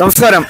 നമസ്കാരം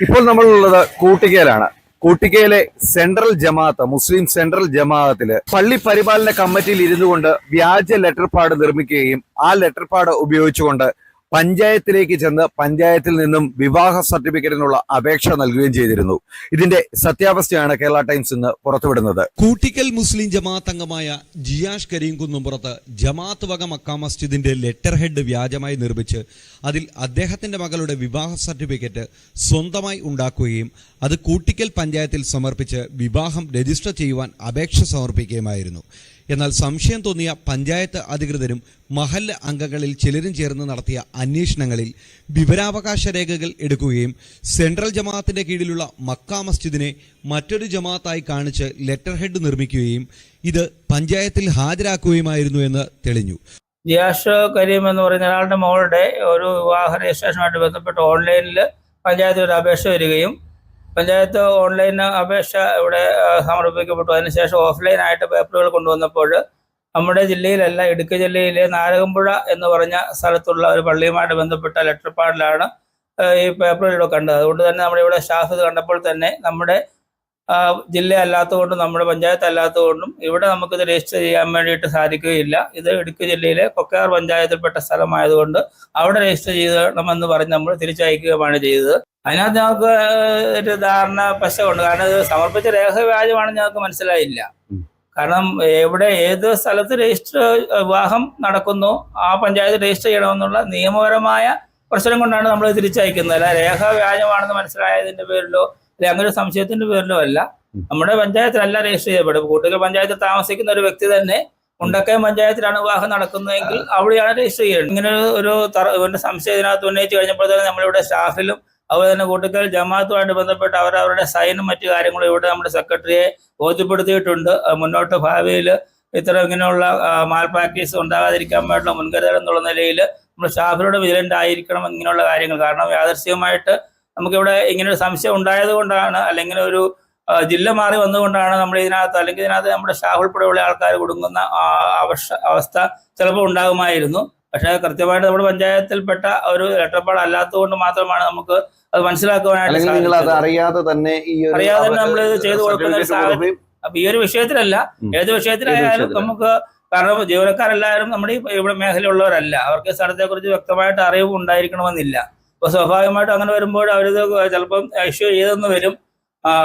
ഇപ്പോൾ നമ്മളുള്ളത് കൂട്ടിക്കയിലാണ് കൂട്ടിക്കയിലെ സെൻട്രൽ ജമാഅത്ത് മുസ്ലിം സെൻട്രൽ ജമാഅത്തിൽ പള്ളി പരിപാലന കമ്മിറ്റിയിൽ ഇരുന്നുകൊണ്ട് വ്യാജ ലെറ്റർ പാഡ് നിർമ്മിക്കുകയും ആ ലെറ്റർ പാഡ് ഉപയോഗിച്ചുകൊണ്ട് പഞ്ചായത്തിലേക്ക് ചെന്ന് പഞ്ചായത്തിൽ നിന്നും വിവാഹ സർട്ടിഫിക്കറ്റിനുള്ള അപേക്ഷ നൽകുകയും ചെയ്തിരുന്നു. ഇതിന്റെ സത്യാവസ്ഥയാണ് കേരള ടൈംസ് ഇന്ന് പുറത്തുവിടുന്നത്. കൂട്ടിക്കൽ മുസ്ലിം ജമാഅത്ത് അംഗമായ ജിയാഷ് കരീം കുന്നുംപുറത്ത് ജമാഅത്ത് വക മക്ക മസ്ജിദിന്റെ ലെറ്റർ ഹെഡ് വ്യാജമായി നിർമ്മിച്ച് അതിൽ അദ്ദേഹത്തിന്റെ മകളുടെ വിവാഹ സർട്ടിഫിക്കറ്റ് സ്വന്തമായി ഉണ്ടാക്കുകയും അത് കൂട്ടിക്കൽ പഞ്ചായത്തിൽ സമർപ്പിച്ച് വിവാഹം രജിസ്റ്റർ ചെയ്യുവാൻ അപേക്ഷ സമർപ്പിക്കുകയുമായിരുന്നു. എന്നാൽ സംശയം തോന്നിയ പഞ്ചായത്ത് അധികൃതരും മഹല്ല് അംഗങ്ങളിൽ ചിലരും ചേർന്ന് നടത്തിയ അന്വേഷണങ്ങളിൽ വിവരാവകാശ രേഖകൾ എടുക്കുകയും സെൻട്രൽ ജമാഅത്തിന്റെ കീഴിലുള്ള മക്ക മസ്ജിദിനെ മറ്റൊരു ജമാഅത്തായി കാണിച്ച് ലെറ്റർ ഹെഡ് നിർമ്മിക്കുകയും ഇത് പഞ്ചായത്തിൽ ഹാജരാക്കുകയുമായിരുന്നു എന്ന് തെളിഞ്ഞു. ജിയാഷ് കരീം എന്ന് പറയുന്ന ഒരാളുടെ മോളുടെ ഒരു വിവാഹ രജിസ്ട്രേഷനുമായിട്ട് ബന്ധപ്പെട്ട് ഓൺലൈനിൽ പഞ്ചായത്തിൽ ഒരു അപേക്ഷ വരികയും പഞ്ചായത്ത് ഓൺലൈൻ അപേക്ഷ ഇവിടെ സമർപ്പിക്കപ്പെട്ടു. അതിനുശേഷം ഓഫ്ലൈനായിട്ട് പേപ്പറുകൾ കൊണ്ടുവന്നപ്പോൾ നമ്മുടെ ജില്ലയിലല്ല ഇടുക്കി ജില്ലയിലെ നാരകമ്പുഴ എന്ന് പറഞ്ഞ സ്ഥലത്തുള്ള ഒരു പള്ളിയുമായിട്ട് ബന്ധപ്പെട്ട ലെറ്റർ പാഡിലാണ് ഈ പേപ്പറുകളിലൂടെ കണ്ടത്. അതുകൊണ്ട് തന്നെ നമ്മുടെ ഇവിടെ സ്റ്റാഫ് ഇത് കണ്ടപ്പോൾ തന്നെ നമ്മുടെ ജില്ല അല്ലാത്തതുകൊണ്ടും നമ്മുടെ പഞ്ചായത്ത് അല്ലാത്തതുകൊണ്ടും ഇവിടെ നമുക്കിത് രജിസ്റ്റർ ചെയ്യാൻ വേണ്ടിയിട്ട് സാധിക്കുകയില്ല. ഇത് ഇടുക്കി ജില്ലയിലെ കൊക്കയാർ പഞ്ചായത്തിൽപ്പെട്ട സ്ഥലമായതുകൊണ്ട് അവിടെ രജിസ്റ്റർ ചെയ്യണമെന്ന് പറഞ്ഞ് നമ്മൾ തിരിച്ചയക്കുകയുമാണ് ചെയ്തത്. അതിനകത്ത് ഞങ്ങൾക്ക് ഒരു ധാരണ പശമുണ്ട് കാരണം ഇത് സമർപ്പിച്ച രേഖ വ്യാജമാണെന്ന് ഞങ്ങൾക്ക് മനസ്സിലായില്ല. കാരണം എവിടെ ഏത് സ്ഥലത്ത് രജിസ്റ്റർ വിവാഹം നടക്കുന്നു ആ പഞ്ചായത്ത് രജിസ്റ്റർ ചെയ്യണമെന്നുള്ള നിയമപരമായ പ്രശ്നം കൊണ്ടാണ് നമ്മൾ തിരിച്ചയക്കുന്നത്. അല്ല രേഖ വ്യാജമാണെന്ന് മനസ്സിലായതിന്റെ പേരിലോ അല്ലെങ്കിൽ അങ്ങനെ ഒരു സംശയത്തിന്റെ പേരിലോ അല്ല. നമ്മുടെ പഞ്ചായത്തിലല്ല രജിസ്റ്റർ ചെയ്യപ്പെടും കൂട്ടുകൾ പഞ്ചായത്തിൽ താമസിക്കുന്ന ഒരു വ്യക്തി തന്നെ ഉണ്ടക്കയം പഞ്ചായത്തിലാണ് വിവാഹം നടക്കുന്നതെങ്കിൽ അവിടെയാണ് രജിസ്റ്റർ ചെയ്യുന്നത് ഇങ്ങനെ ഒരു- ഒരു സംശയം ഇതിനകത്ത് ഉന്നയിച്ച് കഴിഞ്ഞപ്പോഴത്തേക്കും നമ്മളിവിടെ സ്റ്റാഫിലും അതുപോലെ തന്നെ കൂട്ടുകൽ ജമാഅത്തുമായിട്ട് ബന്ധപ്പെട്ട് അവരവരുടെ സൈനും മറ്റു കാര്യങ്ങളും ഇവിടെ നമ്മുടെ സെക്രട്ടറിയെ ബോധ്യപ്പെടുത്തിയിട്ടുണ്ട്. മുന്നോട്ട് ഭാവിയിൽ ഇത്തരം ഇങ്ങനെയുള്ള മാൽ പ്രാക്ടീസ് ഉണ്ടാകാതിരിക്കാൻ വേണ്ടിയുള്ള മുൻകരുതൽ എന്നുള്ള നിലയിൽ നമ്മൾ സ്റ്റാഫിനോട് വിജിലന്റ് ആയിരിക്കണം ഇങ്ങനെയുള്ള കാര്യങ്ങൾ. കാരണം യാദർശികമായിട്ട് നമുക്കിവിടെ ഇങ്ങനെ ഒരു സംശയം ഉണ്ടായത് കൊണ്ടാണ് അല്ലെങ്കിൽ ഒരു ജില്ല മാറി വന്നുകൊണ്ടാണ് നമ്മൾ ഇതിനകത്ത് അല്ലെങ്കിൽ ഇതിനകത്ത് നമ്മുടെ സ്റ്റാഫ് ഉൾപ്പെടെയുള്ള ആൾക്കാർ കൊടുക്കുന്ന അവസ്ഥ ചിലപ്പോൾ ഉണ്ടാകുമായിരുന്നു. പക്ഷേ കൃത്യമായിട്ട് നമ്മുടെ പഞ്ചായത്തിൽപ്പെട്ട ഒരു അല്ലാത്തതുകൊണ്ട് മാത്രമാണ് നമുക്ക് അത് മനസ്സിലാക്കുവാനായിട്ട് നിങ്ങൾ അത് അറിയാതെ തന്നെ ഈ അറിയാതെ തന്നെ നമ്മൾ ചെയ്തു കൊടുക്കുന്ന ഒരു സാഹചര്യം അപ്പൊ ഈ ഒരു വിഷയത്തിലല്ല. ഏത് വിഷയത്തിലായാലും നമുക്ക് കാരണം ജീവനക്കാരെല്ലാവരും നമ്മുടെ ഈ ഇവിടെ മേഖലയുള്ളവരല്ല അവർക്ക് സ്ഥലത്തെ കുറിച്ച് വ്യക്തമായിട്ട് അറിവ് ഉണ്ടായിരിക്കണമെന്നില്ല. അപ്പൊ സ്വാഭാവികമായിട്ടും അങ്ങനെ വരുമ്പോൾ അവരിത് ചിലപ്പം ഇഷ്യൂ ചെയ്തെന്ന് വരും.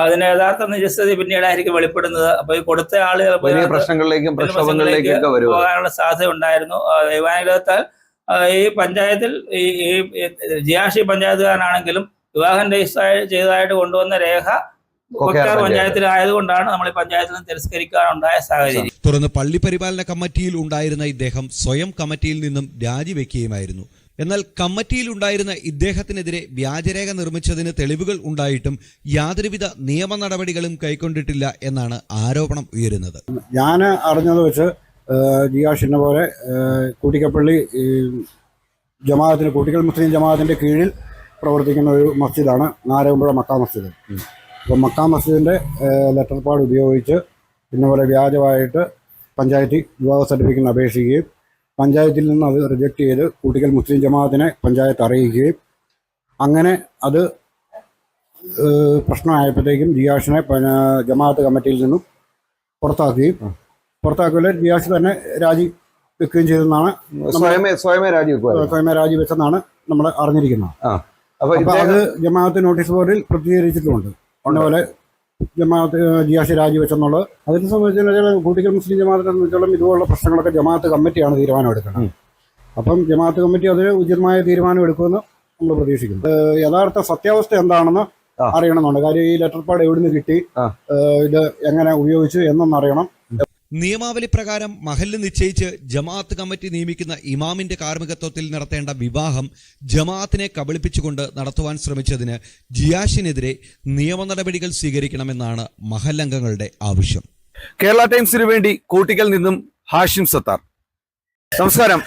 അതിന്റെ യഥാർത്ഥ നിജസ്ഥിതി പിന്നീടായിരിക്കും വെളിപ്പെടുന്നത്. അപ്പൊ ഈ കൊടുത്ത ആൾ ചിലപ്പോൾ പ്രശ്നങ്ങളിലേക്കും വരും പോകാനുള്ള സാധ്യത ഉണ്ടായിരുന്നു. ദൈവാനുഗ്രഹത്താൽ ഈ പഞ്ചായത്തിൽ ഈ ജിയാഷി പഞ്ചായത്തുകാരനാണെങ്കിലും വിവാഹം രജിസ്റ്റർ ചെയ്തതായിട്ട് കൊണ്ടുവന്ന രേഖ കൊക്കാർ പഞ്ചായത്തിലായതുകൊണ്ടാണ് നമ്മൾ ഈ പഞ്ചായത്തിൽ നിന്ന് തിരസ്കരിക്കാനുണ്ടായ സാഹചര്യം. തുടർന്ന് പള്ളി പരിപാലന കമ്മിറ്റിയിൽ ഉണ്ടായിരുന്ന ഇദ്ദേഹം സ്വയം കമ്മിറ്റിയിൽ നിന്നും രാജിവെക്കുകയുമായിരുന്നു. എന്നാൽ കമ്മിറ്റിയിൽ ഉണ്ടായിരുന്ന ഇദ്ദേഹത്തിനെതിരെ വ്യാജരേഖ നിർമ്മിച്ചതിന് തെളിവുകൾ ഉണ്ടായിട്ടും യാതൊരുവിധ നിയമ നടപടികളും കൈക്കൊണ്ടിട്ടില്ല എന്നാണ് ആരോപണം ഉയരുന്നത്. ഞാൻ അറിഞ്ഞത് വെച്ച് ജിയാഷിനെ പോലെ കൂട്ടിക്കപ്പള്ളി ജമാഅത്തിന് കൂട്ടിക്കൽ മുസ്ലിം ജമാഅത്തിന്റെ കീഴിൽ പ്രവർത്തിക്കുന്ന ഒരു മസ്ജിദാണ് നാരകമ്പുഴ മക്കാ മസ്ജിദ്. അപ്പോൾ മക്കാ മസ്ജിദിന്റെ ലെറ്റർ പാഡ് ഉപയോഗിച്ച് പിന്നെ പോലെ വ്യാജമായിട്ട് പഞ്ചായത്തിൽ വിവാഹ സർട്ടിഫിക്കറ്റിന് അപേക്ഷിക്കുകയും പഞ്ചായത്തിൽ നിന്ന് അത് റിജക്റ്റ് ചെയ്ത് കൂട്ടിക്കൽ മുസ്ലിം ജമാഅത്തിനെ പഞ്ചായത്ത് അറിയിക്കുകയും അങ്ങനെ അത് പ്രശ്നമായപ്പോഴത്തേക്കും ജിയാഷിനെ ജമാഅത്ത് കമ്മിറ്റിയിൽ നിന്നും പുറത്താക്കുകയും പുറത്താക്കുകയില്ല ജിയാഷ് തന്നെ രാജി വെക്കുകയും ചെയ്തെന്നാണ് സ്വയമേ രാജി വെക്കുക സ്വയമേ രാജി വെച്ചെന്നാണ് നമ്മൾ അറിഞ്ഞിരിക്കുന്നത്. അപ്പോൾ അത് ജമാഅത്ത് നോട്ടീസ് ബോർഡിൽ പ്രതികരിച്ചിട്ടുമുണ്ട് അതുപോലെ ജമാഅത്ത് ജിയാസി ജിയാഷ് രാജി വെച്ചെന്നുള്ളത് അതിനെ സംബന്ധിച്ചാൽ കൂട്ടിക്കൽ മുസ്ലിം ജമാഅത്തിനെ സംബന്ധിച്ചോളം ഇതുപോലുള്ള പ്രശ്നങ്ങളൊക്കെ ജമാഅത്ത് കമ്മിറ്റിയാണ് തീരുമാനം എടുക്കുന്നത് അപ്പം ജമാഅത്ത് കമ്മിറ്റി അതിന് ഉചിതമായ തീരുമാനം എടുക്കുമെന്ന് നമ്മൾ പ്രതീക്ഷിക്കുന്നു. യഥാർത്ഥ സത്യാവസ്ഥ എന്താണെന്ന്. അറിയണമെന്നുണ്ട്. കാര്യം ഈ ലെറ്റർ പാഡ് എവിടുന്ന് കിട്ടി? ഇത് എങ്ങനെ ഉപയോഗിച്ചു എന്നൊന്നറിയണം നിയമാവലി പ്രകാരം മഹല്ല് നിശ്ചയിച്ച് ജമാഅത്ത് കമ്മിറ്റി നിയമിക്കുന്ന ഇമാമിന്റെ കാർമ്മികത്വത്തിൽ നടത്തേണ്ട വിവാഹം ജമാഅത്തിനെ കബളിപ്പിച്ചുകൊണ്ട് നടത്തുവാൻ ശ്രമിച്ചതിന് ജിയാഷിനെതിരെ നിയമ നടപടികൾ സ്വീകരിക്കണമെന്നാണ് മഹല്ലംഗങ്ങളുടെ ആവശ്യം. കേരള ടൈംസിന് വേണ്ടി കൂട്ടിക്കൽ നിന്നും ഹാഷിം സത്താർ. നമസ്കാരം.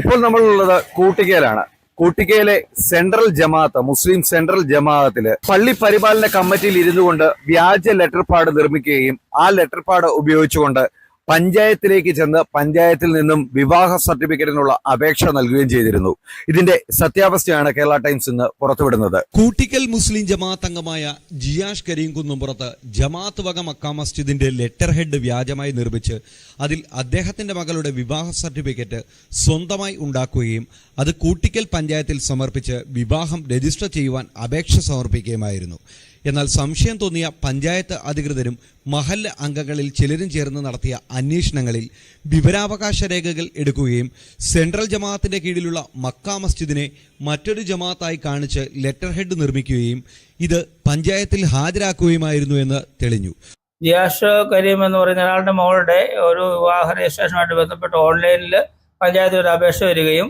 ഇപ്പോൾ നമ്മളുള്ളത് കൂട്ടിക്കയിലാണ് കൂട്ടിക്കയിലെ സെൻട്രൽ ജമാഅത്ത് മുസ്ലിം സെൻട്രൽ ജമാഅത്തിൽ പള്ളി പരിപാലന കമ്മിറ്റിയിൽ ഇരുന്നുകൊണ്ട് വ്യാജ ലെറ്റർ പാഡ് നിർമ്മിക്കുകയും ആ ലെറ്റർ പാഡ് ഉപയോഗിച്ചുകൊണ്ട് പഞ്ചായത്തിലേക്ക് ചെന്ന് പഞ്ചായത്തിൽ നിന്നും വിവാഹ സർട്ടിഫിക്കറ്റിനുള്ള അപേക്ഷ നൽകുകയും ചെയ്തിരുന്നു. ഇതിന്റെ സത്യാവസ്ഥയാണ് കേരള ടൈംസ് ഇന്ന് പുറത്തുവിടുന്നത്. കൂട്ടിക്കൽ മുസ്ലിം ജമാഅത്ത് അംഗമായ ജിയാഷ് കരീം കുന്നുംപുറത്ത് ജമാഅത്ത് വക മക്കാ മസ്ജിദിന്റെ ലെറ്റർ ഹെഡ് വ്യാജമായി നിർമ്മിച്ച് അതിൽ അദ്ദേഹത്തിന്റെ മകളുടെ വിവാഹ സർട്ടിഫിക്കറ്റ് സ്വന്തമായി ഉണ്ടാക്കുകയും അത് കൂട്ടിക്കൽ പഞ്ചായത്തിൽ സമർപ്പിച്ച് വിവാഹം രജിസ്റ്റർ ചെയ്യുവാൻ അപേക്ഷ സമർപ്പിക്കുകയുമായിരുന്നു. എന്നാൽ സംശയം തോന്നിയ പഞ്ചായത്ത് അധികൃതരും മഹല്ല് അംഗങ്ങളിൽ ചിലരും ചേർന്ന് നടത്തിയ അന്വേഷണങ്ങളിൽ വിവരാവകാശ രേഖകൾ എടുക്കുകയും സെൻട്രൽ ജമാഅത്തിന്റെ കീഴിലുള്ള മക്ക മസ്ജിദിനെ മറ്റൊരു ജമാഅത്തായി കാണിച്ച് ലെറ്റർ ഹെഡ് നിർമ്മിക്കുകയും ഇത് പഞ്ചായത്തിൽ ഹാജരാക്കുകയുമായിരുന്നു എന്ന് തെളിഞ്ഞു. ജിയാഷ് കരീം എന്ന് പറയുന്ന ഒരാളുടെ മോളുടെ ഒരു വിവാഹ രജിസ്ട്രേഷനുമായിട്ട് ബന്ധപ്പെട്ട് ഓൺലൈനിൽ പഞ്ചായത്തിൽ ഒരു അപേക്ഷ വരികയും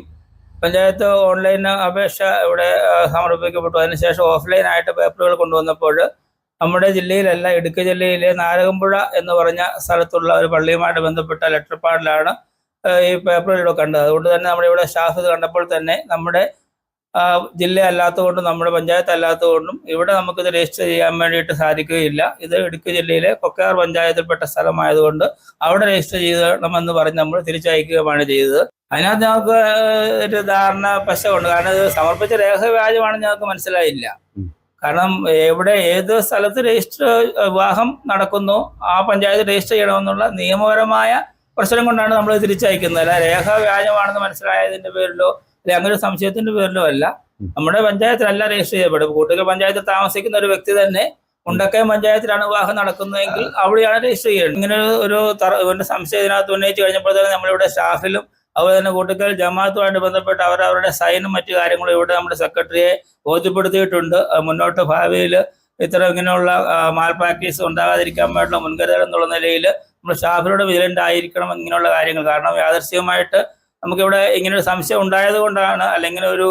പഞ്ചായത്ത് ഓൺലൈൻ അപേക്ഷ ഇവിടെ സമർപ്പിക്കപ്പെട്ടു. അതിനുശേഷം ഓഫ്ലൈനായിട്ട് പേപ്പറുകൾ കൊണ്ടുവന്നപ്പോൾ നമ്മുടെ ജില്ലയിലല്ല ഇടുക്കി ജില്ലയിലെ നാരകമ്പുഴ എന്ന് പറഞ്ഞ സ്ഥലത്തുള്ള ഒരു പള്ളിയുമായിട്ട് ബന്ധപ്പെട്ട ലെറ്റർ പാഡിലാണ് ഈ പേപ്പറുകൾ കണ്ടത്. അതുകൊണ്ട് തന്നെ നമ്മുടെ ഇവിടെ സ്റ്റാഫ് ഇത് കണ്ടപ്പോൾ തന്നെ നമ്മുടെ ജില്ല അല്ലാത്തതുകൊണ്ടും നമ്മുടെ പഞ്ചായത്ത് അല്ലാത്തതുകൊണ്ടും ഇവിടെ നമുക്കിത് രജിസ്റ്റർ ചെയ്യാൻ വേണ്ടിയിട്ട് സാധിക്കുകയില്ല. ഇത് ഇടുക്കി ജില്ലയിലെ കൊക്കയാർ പഞ്ചായത്തിൽപ്പെട്ട സ്ഥലമായതുകൊണ്ട് അവിടെ രജിസ്റ്റർ ചെയ്യണമെന്ന് പറഞ്ഞ് നമ്മൾ തിരിച്ചയക്കുകയാണ് ചെയ്തത്. അതിനകത്ത് ഞങ്ങൾക്ക് ഒരു ധാരണ പശമുണ്ട് കാരണം ഇത് സമർപ്പിച്ച രേഖ വ്യാജമാണ് ഞങ്ങൾക്ക് മനസ്സിലായില്ല. കാരണം എവിടെ ഏത് സ്ഥലത്ത് രജിസ്റ്റർ വിവാഹം നടക്കുന്നു ആ പഞ്ചായത്ത് രജിസ്റ്റർ ചെയ്യണമെന്നുള്ള നിയമപരമായ പ്രശ്നം കൊണ്ടാണ് നമ്മൾ തിരിച്ചയക്കുന്നത്. അല്ല രേഖ വ്യാജമാണെന്ന് മനസ്സിലായതിന്റെ പേരിലോ അല്ലെങ്കിൽ അങ്ങനെ ഒരു സംശയത്തിന്റെ പേരിലോ അല്ല. നമ്മുടെ പഞ്ചായത്തിലല്ല രജിസ്റ്റർ ചെയ്യപ്പെടും. കൂട്ടുകൾ പഞ്ചായത്തിൽ താമസിക്കുന്ന ഒരു വ്യക്തി തന്നെ ഉണ്ടക്കയം പഞ്ചായത്തിലാണ് വിവാഹം നടക്കുന്നതെങ്കിൽ അവിടെയാണ് രജിസ്റ്റർ ചെയ്യുന്നത് ഇങ്ങനെ ഒരു- ഒരു സംശയം ഇതിനകത്ത് ഉന്നയിച്ചു കഴിഞ്ഞപ്പോൾ തന്നെ നമ്മളിവിടെ സ്റ്റാഫിലും അതുപോലെ തന്നെ കൂട്ടുകൽ ജമാഅത്തുമായിട്ട് ബന്ധപ്പെട്ട് അവർ അവരുടെ സൈനും മറ്റു കാര്യങ്ങളും ഇവിടെ നമ്മുടെ സെക്രട്ടറിയെ ബോധ്യപ്പെടുത്തിയിട്ടുണ്ട്. മുന്നോട്ട് ഭാവിയിൽ ഇത്തരം ഇങ്ങനെയുള്ള മാൽ പ്രാക്ടീസ് ഉണ്ടാകാതിരിക്കാൻ വേണ്ടിയുള്ള മുൻകരുതൽ എന്നുള്ള നിലയിൽ നമ്മൾ സ്റ്റാഫിലൂടെ വിജിലന്റ് ആയിരിക്കണം ഇങ്ങനെയുള്ള കാര്യങ്ങൾ. കാരണം യാദർശികമായിട്ട് നമുക്കിവിടെ ഇങ്ങനെ ഒരു സംശയം ഉണ്ടായത് കൊണ്ടാണ് അല്ലെങ്കിൽ ഒരു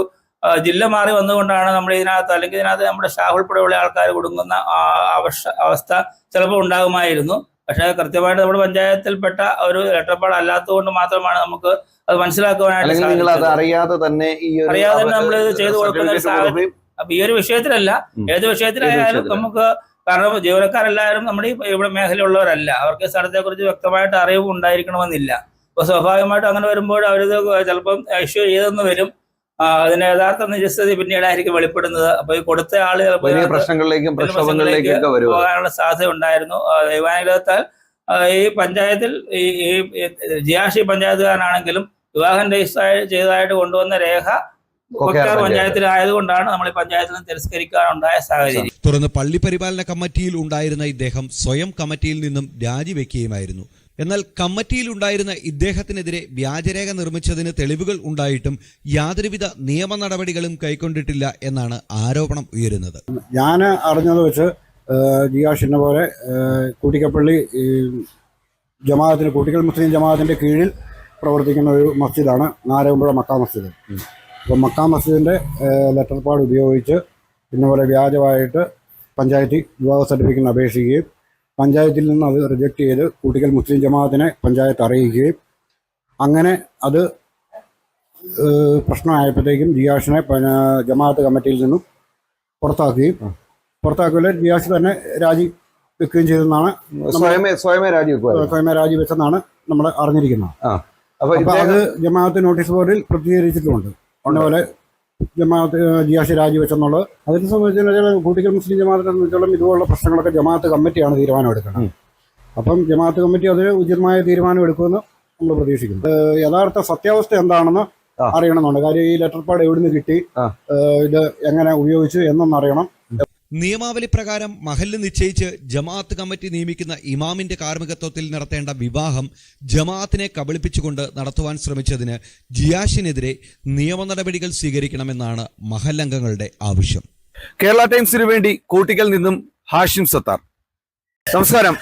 ജില്ല മാറി വന്നുകൊണ്ടാണ് നമ്മൾ ഇതിനകത്ത് അല്ലെങ്കിൽ ഇതിനകത്ത് നമ്മുടെ സ്റ്റാഫ് ഉൾപ്പെടെയുള്ള ആൾക്കാർ കൊടുക്കുന്ന അവസ്ഥ ചിലപ്പോൾ ഉണ്ടാകുമായിരുന്നു. പക്ഷേ കൃത്യമായിട്ട് നമ്മുടെ പഞ്ചായത്തിൽപ്പെട്ട ഒരു ലെറ്റർപാട് അല്ലാത്തതുകൊണ്ട് മാത്രമാണ് നമുക്ക് അത് മനസ്സിലാക്കുവാനായിട്ട് നിങ്ങൾ അത് അറിയാതെ തന്നെ ഈ അറിയാതെ തന്നെ നമ്മൾ ചെയ്തു കൊടുക്കുന്ന ഒരു അപ്പൊ ഈ ഒരു വിഷയത്തിലല്ല. ഏത് വിഷയത്തിലായാലും നമുക്ക് കാരണം ജീവനക്കാരെല്ലാവരും നമ്മുടെ ഈ ഇവിടെ മേഖലയുള്ളവരല്ല. അവർക്ക് സ്ഥലത്തെ കുറിച്ച് വ്യക്തമായിട്ട് അറിവ് ഉണ്ടായിരിക്കണമെന്നില്ല. അപ്പൊ സ്വാഭാവികമായിട്ടും അങ്ങനെ വരുമ്പോൾ അവരിത് ചിലപ്പം ഇഷ്യൂ ചെയ്തെന്ന് വരും. അതിന്റെ യഥാർത്ഥ നിജസ്ഥിതി പിന്നീടായിരിക്കും വെളിപ്പെടുന്നത്. അപ്പൊ ഈ കൊടുത്ത ആൾ ചിലപ്പോൾ പ്രശ്നങ്ങളിലേക്കും വരും പോകാനുള്ള സാധ്യത ഉണ്ടായിരുന്നു. ദൈവാനുഗ്രഹത്താൽ ഈ പഞ്ചായത്തിൽ ഈ ജിയാഷി പഞ്ചായത്തുകാരനാണെങ്കിലും വിവാഹം രജിസ്റ്റർ ചെയ്തതായിട്ട് കൊണ്ടുവന്ന രേഖ കൊക്കാർ. പഞ്ചായത്തിലായതുകൊണ്ടാണ് നമ്മൾ ഈ പഞ്ചായത്തിൽ നിന്ന് തിരസ്കരിക്കാനുണ്ടായ സാഹചര്യം. തുടർന്ന് പള്ളി പരിപാലന കമ്മിറ്റിയിൽ ഉണ്ടായിരുന്ന ഇദ്ദേഹം സ്വയം കമ്മിറ്റിയിൽ നിന്നും രാജിവെക്കുകയുമായിരുന്നു. എന്നാൽ കമ്മിറ്റിയിൽ ഉണ്ടായിരുന്ന ഇദ്ദേഹത്തിനെതിരെ വ്യാജരേഖ നിർമ്മിച്ചതിന് തെളിവുകൾ ഉണ്ടായിട്ടും യാതൊരുവിധ നിയമ നടപടികളും കൈക്കൊണ്ടിട്ടില്ല എന്നാണ് ആരോപണം ഉയരുന്നത്. ഞാൻ അറിഞ്ഞത് വെച്ച് ജിയാഷിനെ പോലെ കൂട്ടിക്കപ്പള്ളി ജമാഅത്തിന് കൂട്ടിക്കൽ മുസ്ലിം ജമാഅത്തിന്റെ കീഴിൽ പ്രവർത്തിക്കുന്ന ഒരു മസ്ജിദാണ് നാരകമ്പുഴ മക്കാ മസ്ജിദ്. അപ്പോൾ മക്കാ മസ്ജിദിന്റെ ലെറ്റർ പാഡ് ഉപയോഗിച്ച് പിന്നെ പോലെ വ്യാജമായിട്ട് പഞ്ചായത്തിൽ വിവാഹ സർട്ടിഫിക്കറ്റിന് അപേക്ഷിക്കുകയും പഞ്ചായത്തിൽ നിന്ന് അത് റിജക്റ്റ് ചെയ്ത് കൂട്ടിക്കൽ മുസ്ലിം ജമാഅത്തിനെ പഞ്ചായത്ത് അറിയിക്കുകയും അങ്ങനെ അത് പ്രശ്നമായപ്പോഴത്തേക്കും ജിയാഷിനെ ജമാഅത്ത് കമ്മിറ്റിയിൽ നിന്നും പുറത്താക്കുകയും പുറത്താക്കുകയില്ല ജിയാഷ് തന്നെ രാജി വെക്കുകയും ചെയ്തെന്നാണ് സ്വയമേ സ്വയമേ രാജിവെക്കുമായിരുന്നു സ്വയമേ രാജി വെച്ചെന്നാണ് നമ്മൾ അറിഞ്ഞിരിക്കുന്നത്. അപ്പൊ അപ്പൊ ഇദ്ദേഹം അത് ജമാഅത്ത് നോട്ടീസ് ബോർഡിൽ പ്രതികരിച്ചിട്ടുമുണ്ട്. അതുപോലെ ജമാഅത്ത് ജിയാസി രാജിവെച്ചെന്നുള്ളത് രാജി വെച്ചെന്നുള്ളത്. അതിനെ സംബന്ധിച്ചാൽ കൂട്ടിക്കൽ മുസ്ലിം ജമാഅത്തിനെ സംബന്ധിച്ചോളം ഇതുപോലുള്ള പ്രശ്നങ്ങളൊക്കെ ജമാഅത്ത് കമ്മിറ്റിയാണ് തീരുമാനം എടുക്കുന്നത് അപ്പം ജമാഅത്ത് കമ്മിറ്റി അതിന് ഉചിതമായ തീരുമാനം എടുക്കുമെന്ന് നമ്മൾ പ്രതീക്ഷിക്കുന്നു. യഥാർത്ഥ സത്യാവസ്ഥ എന്താണെന്ന്. അറിയണമെന്നുണ്ട്. കാര്യം ഈ ലെറ്റർ പാഡ് എവിടുന്ന് കിട്ടി. ഇത് എങ്ങനെ ഉപയോഗിച്ചു എന്നൊന്നും അറിയണം. നിയമാവലി പ്രകാരം മഹല്ല് നിശ്ചയിച്ച് ജമാഅത്ത് കമ്മിറ്റി നിയമിക്കുന്ന ഇമാമിന്റെ കാർമ്മികത്വത്തിൽ നടത്തേണ്ട വിവാഹം ജമാഅത്തിനെ കബളിപ്പിച്ചുകൊണ്ട് നടത്തുവാൻ ശ്രമിച്ചതിന് ജിയാഷിനെതിരെ നിയമ നടപടികൾ സ്വീകരിക്കണമെന്നാണ് മഹല്ലംഗങ്ങളുടെ ആവശ്യം. കേരള ടൈംസിന് വേണ്ടി കൂട്ടിക്കൽ നിന്നും ഹാഷിം സത്താർ. നമസ്കാരം.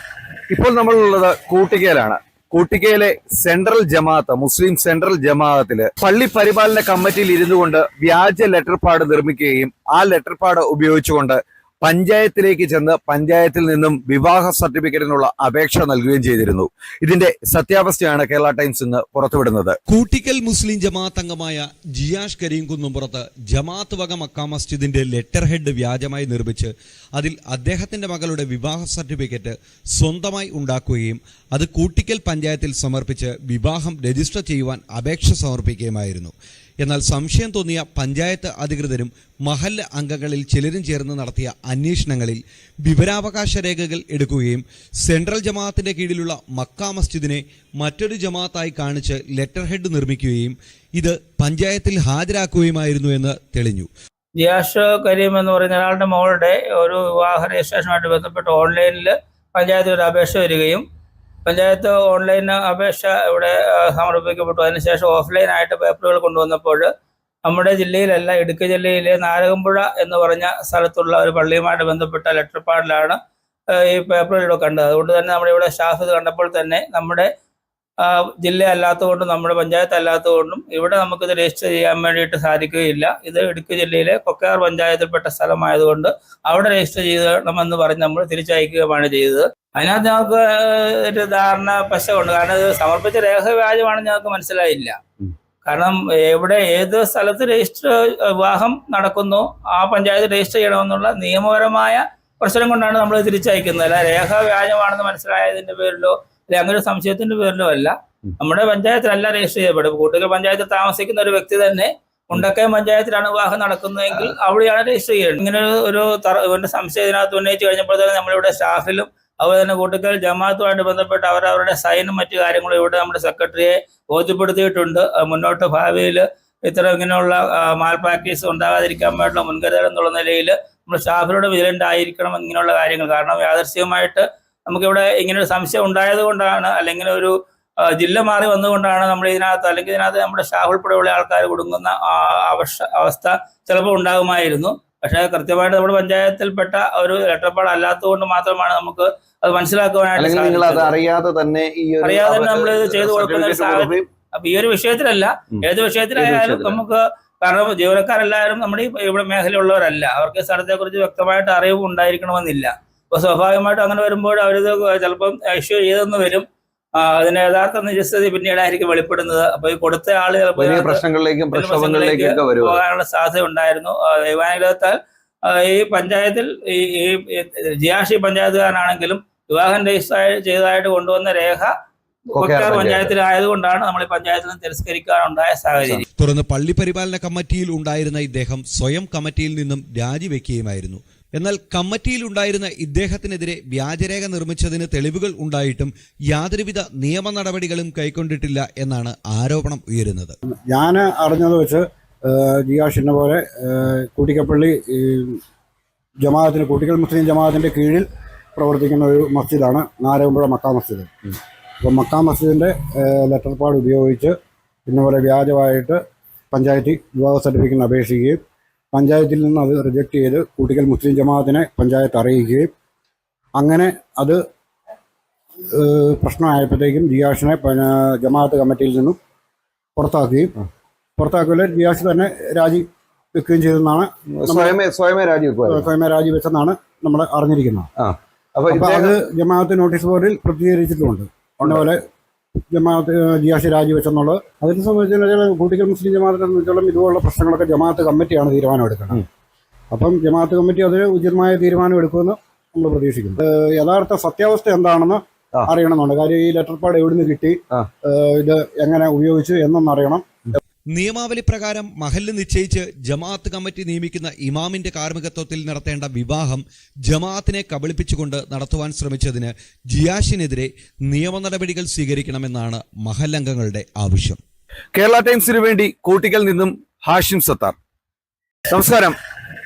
ഇപ്പോൾ നമ്മളുള്ളത് കൂട്ടിക്കയിലാണ് കൂട്ടിക്കയിലെ സെൻട്രൽ ജമാഅത്ത് മുസ്ലിം സെൻട്രൽ ജമാഅത്തിൽ പള്ളി പരിപാലന കമ്മിറ്റിയിൽ ഇരുന്നുകൊണ്ട് വ്യാജ ലെറ്റർ പാഡ് നിർമ്മിക്കുകയും ആ ലെറ്റർ പാഡ് ഉപയോഗിച്ചുകൊണ്ട് പഞ്ചായത്തിലേക്ക് ചെന്ന് പഞ്ചായത്തിൽ നിന്നും വിവാഹ സർട്ടിഫിക്കറ്റിനുള്ള അപേക്ഷ നൽകുകയും ചെയ്തിരുന്നു. ഇതിന്റെ സത്യാവസ്ഥയാണ് കേരള ടൈംസ് ഇന്ന് പുറത്തുവിടുന്നത്. കൂട്ടിക്കൽ മുസ്ലിം ജമാഅത്ത് അംഗമായ ജിയാഷ് കരീം കുന്നുംപുറത്ത് ജമാഅത്ത് വക മക്കാ മസ്ജിദിന്റെ ലെറ്റർ ഹെഡ് വ്യാജമായി നിർമ്മിച്ച് അതിൽ അദ്ദേഹത്തിന്റെ മകളുടെ വിവാഹ സർട്ടിഫിക്കറ്റ് സ്വന്തമായി ഉണ്ടാക്കുകയും അത് കൂട്ടിക്കൽ പഞ്ചായത്തിൽ സമർപ്പിച്ച് വിവാഹം രജിസ്റ്റർ ചെയ്യുവാൻ അപേക്ഷ സമർപ്പിക്കുകയുമായിരുന്നു. എന്നാൽ സംശയം തോന്നിയ പഞ്ചായത്ത് അധികൃതരും മഹല്ല് അംഗങ്ങളിൽ ചിലരും ചേർന്ന് നടത്തിയ അന്വേഷണങ്ങളിൽ വിവരാവകാശ രേഖകൾ എടുക്കുകയും സെൻട്രൽ ജമാഅത്തിന്റെ കീഴിലുള്ള മക്ക മസ്ജിദിനെ മറ്റൊരു ജമാഅത്തായി കാണിച്ച് ലെറ്റർ ഹെഡ് നിർമ്മിക്കുകയും ഇത് പഞ്ചായത്തിൽ ഹാജരാക്കുകയുമായിരുന്നു എന്ന് തെളിഞ്ഞു. ജിയാഷ് കരീം എന്ന് പറയുന്ന ഒരാളുടെ മകളുടെ ഒരു വിവാഹ രജിസ്ട്രേഷനുമായിട്ട് ബന്ധപ്പെട്ട് ഓൺലൈനിൽ പഞ്ചായത്തിൽ ഒരു അപേക്ഷ വരികയും പഞ്ചായത്ത് ഓൺലൈൻ അപേക്ഷ ഇവിടെ സമർപ്പിക്കപ്പെട്ടു. അതിനുശേഷം ഓഫ്ലൈനായിട്ട് പേപ്പറുകൾ കൊണ്ടുവന്നപ്പോൾ നമ്മുടെ ജില്ലയിലല്ല ഇടുക്കി ജില്ലയിലെ നാരകമ്പുഴ എന്ന് പറഞ്ഞ സ്ഥലത്തുള്ള ഒരു പള്ളിയുമായിട്ട് ബന്ധപ്പെട്ട ലെറ്റർ പാഡിലാണ് ഈ പേപ്പറുകളിലൂടെ കണ്ടത്. അതുകൊണ്ട് തന്നെ നമ്മുടെ ഇവിടെ സ്റ്റാഫ് കണ്ടപ്പോൾ തന്നെ നമ്മുടെ ജില്ല അല്ലാത്തതുകൊണ്ടും നമ്മുടെ പഞ്ചായത്ത് അല്ലാത്തതുകൊണ്ടും ഇവിടെ നമുക്കിത് രജിസ്റ്റർ ചെയ്യാൻ വേണ്ടിയിട്ട് സാധിക്കുകയില്ല. ഇത് ഇടുക്കി ജില്ലയിലെ കൊക്കയാർ പഞ്ചായത്തിൽപ്പെട്ട സ്ഥലമായതുകൊണ്ട് അവിടെ രജിസ്റ്റർ ചെയ്യണമെന്ന് പറഞ്ഞ് നമ്മൾ തിരിച്ചയക്കുകയാണ് ചെയ്തത്. അതിനകത്ത് ഞങ്ങൾക്ക് ഒരു ധാരണ പശമുണ്ട് കാരണം ഇത് സമർപ്പിച്ച രേഖ വ്യാജമാണെന്ന് ഞങ്ങൾക്ക് മനസ്സിലായില്ല. കാരണം എവിടെ ഏത് സ്ഥലത്ത് രജിസ്റ്റർ വിവാഹം നടക്കുന്നു ആ പഞ്ചായത്ത് രജിസ്റ്റർ ചെയ്യണമെന്നുള്ള നിയമപരമായ പ്രശ്നം കൊണ്ടാണ് നമ്മൾ തിരിച്ചയക്കുന്നത്. അല്ല രേഖ വ്യാജമാണെന്ന് മനസ്സിലായതിന്റെ പേരിലോ അങ്ങനെ ഒരു സംശയത്തിന്റെ പേരിലോ അല്ല. നമ്മുടെ പഞ്ചായത്തിലല്ല രജിസ്റ്റർ ചെയ്യപ്പെടും കൂട്ടുകൾ പഞ്ചായത്തിൽ താമസിക്കുന്ന ഒരു വ്യക്തി തന്നെ മുണ്ടക്കയം പഞ്ചായത്തിലാണ് വിവാഹം നടക്കുന്നതെങ്കിൽ അവിടെയാണ് രജിസ്റ്റർ ചെയ്യുന്നത് ഇങ്ങനെ ഒരു- ഇവന്റെ സംശയം ഇതിനകത്ത് ഉന്നയിച്ച് കഴിഞ്ഞപ്പോഴത്തേക്കും നമ്മളിവിടെ സ്റ്റാഫിലും അതുപോലെ തന്നെ കൂട്ടുകൾ ജമാഅത്തുമായിട്ട് ബന്ധപ്പെട്ട് അവർ അവരുടെ സൈനും മറ്റു കാര്യങ്ങളും ഇവിടെ നമ്മുടെ സെക്രട്ടറിയെ ബോധ്യപ്പെടുത്തിയിട്ടുണ്ട്. മുന്നോട്ട് ഭാവിയിൽ ഇത്തരം ഇങ്ങനെയുള്ള മാൽ പ്രാക്ടീസ് ഉണ്ടാകാതിരിക്കാൻ വേണ്ടിയുള്ള മുൻകരുതൽ എന്നുള്ള നിലയിൽ നമ്മൾ സ്റ്റാഫിനോട് വിജിലന്റ് ആയിരിക്കണം ഇങ്ങനെയുള്ള കാര്യങ്ങൾ. കാരണം യാദർശ്യമായിട്ട് നമുക്കിവിടെ ഇങ്ങനെ ഒരു സംശയം ഉണ്ടായത് കൊണ്ടാണ് അല്ലെങ്കിൽ ഒരു ജില്ല മാറി വന്നുകൊണ്ടാണ് നമ്മൾ ഇതിനകത്ത് അല്ലെങ്കിൽ ഇതിനകത്ത് നമ്മുടെ സ്റ്റാഫ് ഉൾപ്പെടെയുള്ള ആൾക്കാർ കൊടുങ്ങുന്ന അവസ്ഥ അവസ്ഥ ചിലപ്പോൾ ഉണ്ടാകുമായിരുന്നു. പക്ഷേ കൃത്യമായിട്ട് നമ്മുടെ പഞ്ചായത്തിൽപ്പെട്ട ഒരു ലെറ്റർപാട് അല്ലാത്തതുകൊണ്ട് മാത്രമാണ് നമുക്ക് അത് മനസ്സിലാക്കുവാനായിട്ട് നിങ്ങൾ അത് അറിയാതെ തന്നെ ഈ അറിയാതെ തന്നെ നമ്മൾ ഇത് ചെയ്തു കൊടുക്കുന്ന ഒരു സാഹചര്യം. അപ്പൊ ഈ ഒരു വിഷയത്തിലല്ല. ഏത് വിഷയത്തിലായാലും. നമുക്ക് കാരണം ജീവനക്കാരെല്ലാവരും നമ്മുടെ ഈ ഇവിടെ മേഖലയുള്ളവരല്ല അവർക്ക് സ്ഥലത്തെ കുറിച്ച് വ്യക്തമായിട്ട് അറിവ് ഉണ്ടായിരിക്കണമെന്നില്ല. അപ്പൊ സ്വാഭാവികമായിട്ടും അങ്ങനെ വരുമ്പോൾ അവരിത് ചിലപ്പം ഇഷ്യൂ ചെയ്തെന്ന് വരും. അതിന്റെ യഥാർത്ഥ നിജസ്ഥിതി പിന്നീടായിരിക്കും വെളിപ്പെടുന്നത്. അപ്പൊ ഈ കൊടുത്ത ആൾ പ്രശ്നങ്ങളിലേക്കും വലിയ പ്രശ്നങ്ങളിലേക്കും പ്രക്ഷോഭങ്ങളിലേക്കും പോകാനുള്ള സാധ്യത ഉണ്ടായിരുന്നു. ദൈവാനുഗ്രഹത്താൽ ഈ പഞ്ചായത്തിൽ ഈ ജിയാഷി പഞ്ചായത്തുകാരനാണെങ്കിലും വിവാഹം രജിസ്റ്റർ ചെയ്തതായിട്ട് കൊണ്ടുവന്ന രേഖ കൊട്ടാർ പഞ്ചായത്തിലായതുകൊണ്ടാണ് നമ്മൾ ഈ പഞ്ചായത്തിൽ നിന്ന് തിരസ്കരിക്കാനുണ്ടായ സാഹചര്യം. തുടർന്ന് പള്ളി പരിപാലന കമ്മിറ്റിയിൽ ഉണ്ടായിരുന്ന ഇദ്ദേഹം സ്വയം കമ്മിറ്റിയിൽ നിന്നും രാജിവെക്കുകയുമായിരുന്നു. എന്നാൽ കമ്മിറ്റിയിൽ ഉണ്ടായിരുന്ന ഇദ്ദേഹത്തിനെതിരെ വ്യാജരേഖ നിർമ്മിച്ചതിന് തെളിവുകൾ ഉണ്ടായിട്ടും യാതൊരുവിധ നിയമ നടപടികളും കൈക്കൊണ്ടിട്ടില്ല എന്നാണ് ആരോപണം ഉയരുന്നത്. ഞാൻ അറിഞ്ഞത് വെച്ച് ജിയാഷിനെ പോലെ കൂട്ടിക്കപ്പള്ളി ജമാഅത്തിന് കൂട്ടിക്കൽ മുസ്ലിം ജമാഅത്തിന്റെ കീഴിൽ പ്രവർത്തിക്കുന്ന ഒരു മസ്ജിദാണ് നാരകമ്പുഴ മക്ക മസ്ജിദ്. അപ്പോൾ മക്ക മസ്ജിദിന്റെ ലെറ്റർ പാഡ് ഉപയോഗിച്ച് ഇന്നുപോലെ വ്യാജമായിട്ട് പഞ്ചായത്തിൽ വിവാഹ സർട്ടിഫിക്കറ്റിന് അപേക്ഷിക്കുകയും പഞ്ചായത്തിൽ നിന്ന് അത് റിജക്റ്റ് ചെയ്ത് കൂട്ടിക്കൽ മുസ്ലിം ജമാഅത്തിനെ പഞ്ചായത്ത് അറിയിക്കുകയും അങ്ങനെ അത് പ്രശ്നമായപ്പോഴത്തേക്കും ജിയാഷിനെ ജമാഅത്ത് കമ്മിറ്റിയിൽ നിന്നും പുറത്താക്കുകയും പുറത്താക്കുകയില്ല ജിയാഷ് തന്നെ രാജി വെക്കുകയും ചെയ്തെന്നാണ് സ്വയമേ സ്വയമേ രാജിവെക്കുമായിരുന്നു സ്വയമേ രാജി വെച്ചെന്നാണ് നമ്മൾ അറിഞ്ഞിരിക്കുന്നത്. അപ്പൊ അത് ജമാഅത്ത് നോട്ടീസ് ബോർഡിൽ പ്രതികരിച്ചിട്ടുമുണ്ട് അതുപോലെ ജമാഅത്ത് ജിയാസി രാജിവെച്ചെന്നുള്ളത്. രാജി വെച്ചെന്നുള്ളത് അതിനെ സംബന്ധിച്ചാൽ കൂട്ടിക്കൽ മുസ്ലിം ജമാഅത്തിനെ സംബന്ധിച്ചോളം ഇതുപോലുള്ള പ്രശ്നങ്ങളൊക്കെ ജമാഅത്ത് കമ്മിറ്റിയാണ് തീരുമാനം എടുക്കുന്നത് അപ്പം ജമാഅത്ത് കമ്മിറ്റി അതിന് ഉചിതമായ തീരുമാനം എടുക്കുമെന്ന് നമ്മൾ പ്രതീക്ഷിക്കുന്നു. യഥാർത്ഥ സത്യാവസ്ഥ എന്താണെന്ന്. അറിയണമെന്നുണ്ട്. കാര്യം ഈ ലെറ്റർ പാഡ് എവിടുന്ന് കിട്ടി. ഇത് എങ്ങനെ ഉപയോഗിച്ചു എന്നൊന്നറിയണം നിയമാവലി പ്രകാരം മഹല്ല് നിശ്ചയിച്ച് ജമാഅത്ത് കമ്മിറ്റി നിയമിക്കുന്ന ഇമാമിന്റെ കാർമ്മികത്വത്തിൽ നടത്തേണ്ട വിവാഹം ജമാഅത്തിനെ കബളിപ്പിച്ചുകൊണ്ട് നടത്തുവാൻ ശ്രമിച്ചതിന് ജിയാഷിനെതിരെ നിയമ നടപടികൾ സ്വീകരിക്കണമെന്നാണ് മഹല്ലംഗങ്ങളുടെ ആവശ്യം. കേരള ടൈംസിനു വേണ്ടി കൂട്ടിക്കൽ നിന്നും ഹാഷിം സത്താർ. നമസ്കാരം.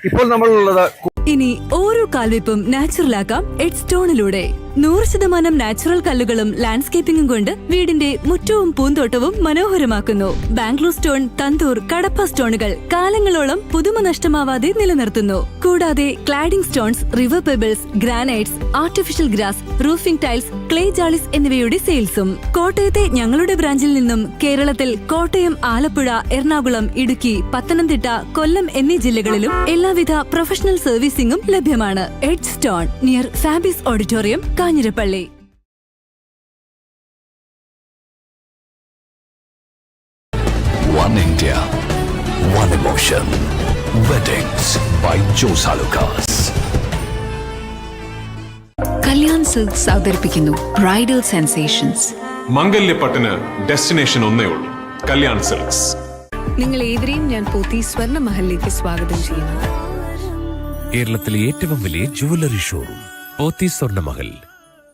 ഇപ്പോൾ നമ്മളുള്ളത് ഇനി ഓരോ കാൽവെപ്പും നാച്ചുറൽ ആക്കാം എഡ് സ്റ്റോണിലൂടെ നൂറ് ശതമാനം നാച്ചുറൽ കല്ലുകളും ലാൻഡ്സ്കേപ്പിംഗും കൊണ്ട് വീടിന്റെ മുറ്റവും പൂന്തോട്ടവും മനോഹരമാക്കുന്നു. ബാംഗ്ലൂർ സ്റ്റോൺ തന്തൂർ കടപ്പ സ്റ്റോണുകൾ കാലങ്ങളോളം പുതുമ നഷ്ടമാവാതെ നിലനിർത്തുന്നു. കൂടാതെ cladding stones river pebbles granites artificial grass roofing tiles clay ജാളിസ് എന്നിവയുടെ സെയിൽസും. കോട്ടയത്തെ ഞങ്ങളുടെ ബ്രാഞ്ചിൽ നിന്നും കേരളത്തിൽ കോട്ടയം ആലപ്പുഴ എറണാകുളം ഇടുക്കി പത്തനംതിട്ട കൊല്ലം എന്നീ ജില്ലകളിലും എല്ലാവിധ പ്രൊഫഷണൽ സർവീസിംഗും ലഭ്യമാണ്. Edge stone near Fabis auditorium Kanjirappally One India, one emotion. Weddings by Joe Lucas. Kalyan silks അവതരിപ്പിക്കുന്നു ബ്രൈഡൽ സെൻസേഷൻസ്. മംഗല്യപ്പട്ടിന് ഡെസ്റ്റിനേഷൻ ഒന്നേ ഉള്ളൂ. കല്യാൺ സിൽക്സ്. നിങ്ങൾ ഏവരെയും ഞാൻ പോത്തി സ്വർണ മഹലിലേക്ക് സ്വാഗതം ചെയ്യുന്നു. കേരളത്തിലെ ഏറ്റവും വലിയ ജുവലറി ഷോറൂം പോത്തി സ്വർണമഹൽ